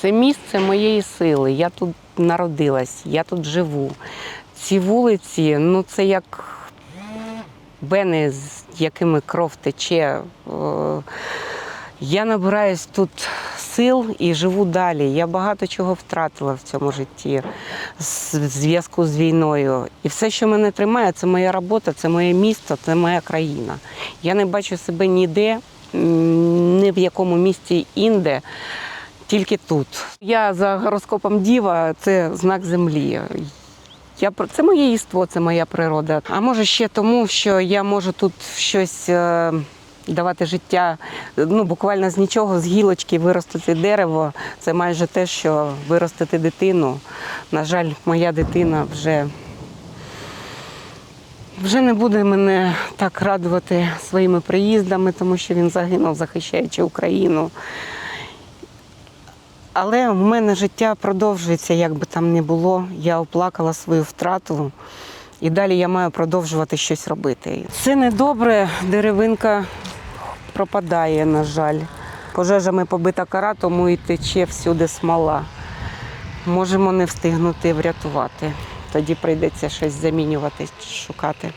Це місце моєї сили. Я тут народилась, я тут живу. Ці вулиці, ну це як вени, з якими кров тече. Е, Я набираюсь тут сил і живу далі. Я багато чого втратила в цьому житті в зв'язку з війною. І все, що мене тримає, це моя робота, це моє місто, це моя країна. Я не бачу себе ніде, ні в якому місті інде, тільки тут. Я за гороскопом Діва це знак землі. Я про- це моє єство, це моя природа. А може ще тому, що я можу тут щось е, давати життя. Ну буквально з нічого, з гілочки виростити дерево. Це майже те, що виростити дитину. На жаль, моя дитина вже. Вже не буде мене так радувати своїми приїздами, тому що він загинув, захищаючи Україну. Але в мене життя продовжується, як би там не було. Я оплакала свою втрату, і далі я маю продовжувати щось робити. Це недобре, деревинка пропадає, на жаль. Пожежами побита кора, тому і тече всюди смола. Можемо не встигнути врятувати. Тоді прийдеться щось замінювати, шукати.